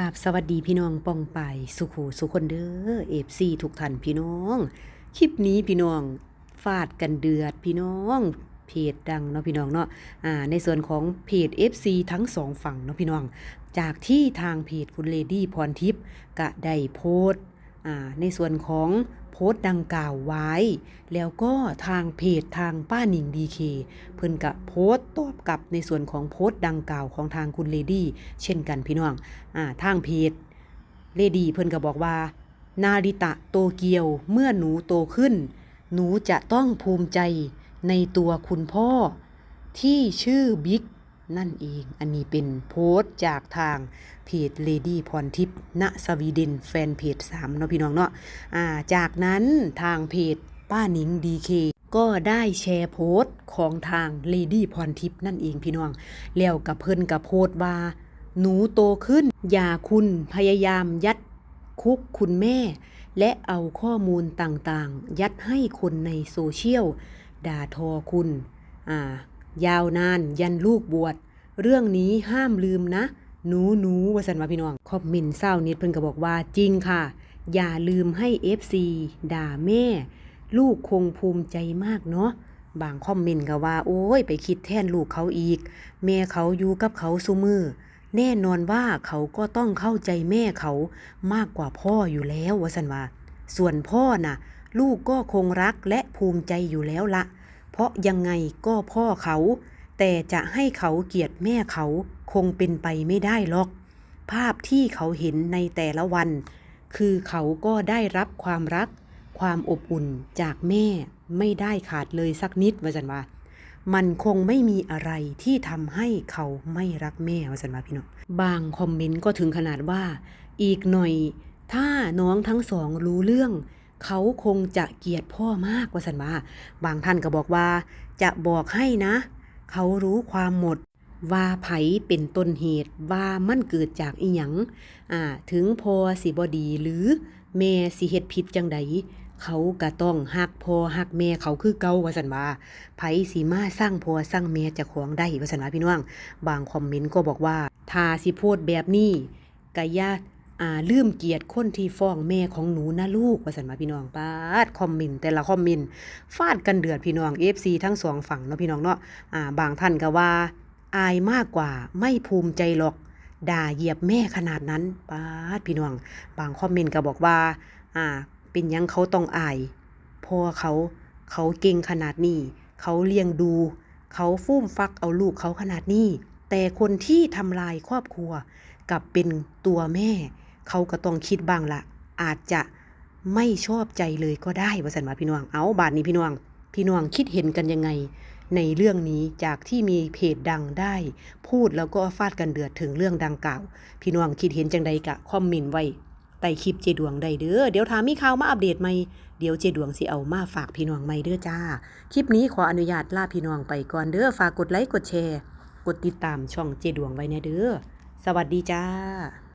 กาบสวัสดีพี่น้องป้องไปสุขูสุคนเด้อเอฟซีทุกท่านพี่น้อง คลิปนี้พี่น้องฟาดกันเดือดพี่น้องเพจดังเนาะพี่น้องเนาะอ่าในส่วนของเพจ FC ทั้งสองฝั่งเนาะพี่น้อง จากที่ทางเพจคุณเลดี้พรทิพย์กะได้โพสต์ ในส่วนของโพสต์ดังกล่าวไว้ แล้วก็ทางเพจทางป้าหนิงดีเคเพิ่นกะโพสต์ตอบกลับในส่วนของโพสต์ดังกล่าวของทางคุณเลดี้เช่นกันพี่น้องอ่าทางเพจเลดี้เพิ่นก็บอกว่า นาริตะโตเกียวเมื่อหนูโตขึ้น หนูจะต้องภูมิใจในตัวคุณพ่อ ที่ชื่อบิ๊ก นั่นเอง อันนี้เป็นโพสต์จากทางเพจ Lady พรทิพย์ณสวีเดนแฟนเพจ3เนาะพี่น้องเนาะอ่าจากนั้นทางเพจป้าหนิงดีเคก็ได้แชร์โพสต์ของทาง Lady พรทิพย์นั่นเองพี่น้อง แล้วกับเพิ่นกับโพสต์ว่า หนูโตขึ้น อย่าคุณพยายามยัดคุกคุณแม่ และเอาข้อมูลต่างๆ ยัดให้คนในโซเชียลด่าทอคุณ อ่า ยาวนานยันลูกบวช เรื่องนี้ห้ามลืมนะ หนูหนูวสันว่าพี่น้อง คอมเมนต์เศร้านิดเพิ่นก็บอกว่าจริงค่ะ อย่าลืมให้ FC ด่าแม่ ลูกคงภูมิใจมากเนาะบางคอมเมนต์ก็ว่า โอ้ย ไปคิดแทนลูกเขาอีก แม่เขาอยู่กับเขาซุมือ แน่นอนว่าเขาก็ต้องเข้าใจแม่เขามากกว่าพ่ออยู่แล้ววสันว่า ส่วนพ่อน่ะ ลูกก็คงรักและภูมิใจอยู่แล้วละ เพราะยังไงก็พ่อเขา แต่จะให้เขาเกลียดแม่เขาคงเป็นไปไม่ได้หรอก ภาพที่เขาเห็นในแต่ละวัน คือเขาก็ได้รับความรัก ความอบอุ่นจากแม่ไม่ได้ขาดเลยสักนิดว่าจันว่ามันคงไม่มีอะไรที่ทำให้เขาไม่รักแม่ว่าสันว่าพี่น้องบางคอมเมนต์ก็ถึงขนาดว่า อีกหน่อย ถ้าน้องทั้งสองรู้เรื่อง เขาคงจะเกลียดพ่อมากว่าสันว่า บางท่านก็บอกว่า จะบอกให้นะ เขารู้ความหมดว่าไผเป็นต้นเหตุว่ามันเกิดจากอีหยังอ่าถึงพอสิบอดีหรือแม่สิเฮ็ดผิดจังใดเขาก็ต้องฮักพอฮักแม่เขาคือเก่าว่าสันว่าไผสิมาสร้างพอสร้างแม่เจะของได้ว่าสันว่าพี่น้อง บางคอมเมนต์ก็บอกว่าถ้าสิโพดแบบนี้ก็อย่า อ่าลืมเกียรติคนที่ฟ้องแม่ของหนูนะลูกว่าสันว่าพี่น้องปาดคอมเมนต์แต่ละคอมเมนต์ฟาดกันเดือดพี่น้อง FC ทั้งสองฝั่งเนาะพี่น้องเนาะอ่าบางท่านก็ว่า อายมากกว่าไม่ภูมิใจหรอกด่าเหยียบแม่ขนาดนั้นปาดพี่น้อง บางคอมเมนต์ก็บอกว่า อ่า เป็นยังเขาต้องอายเพราะว่าเขาเขาเก่งขนาดนี้ เขาเลี้ยงดู เขาฟุ่มฟักเอาลูกเขาขนาดนี้ แต่คนที่ทำลายครอบครัวกับเป็นตัวแม่ เขาก็ต้องคิดบ้างละอาจจะไม่ชอบใจเลยก็ได้ว่าสันว่าพี่น้องเอาบาทนี้พี่น้อง พี่น้องคิดเห็นกันยังไง ในเรื่องนี้จากที่มีเพจดังได้ พูดแล้วก็ฟาดกันเดือดถึงเรื่องดังกล่าว พี่น้องคิดเห็นจังใดกะคอมเมนต์ไว้ใต้คลิปเจดวงได้เด้อเดี๋ยวถามมีข่าวมาอัปเดตใหมเดี๋ยวเจดวงสิเอามาฝากพี่น้องใหม่เด้อจ้า คลิปนี้ขออนุญาตลาพี่น้องไปก่อนเด้อฝากกดไลค์กดแชร์ กดติดตามช่องเจดวงไว้แน่เด้อสวัสดีจ้า